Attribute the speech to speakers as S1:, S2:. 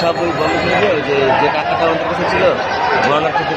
S1: সব ওই বন্ধ করে যে যে টাকাটা আমাদের কাছে ছিল গণনার ক্ষেত্রে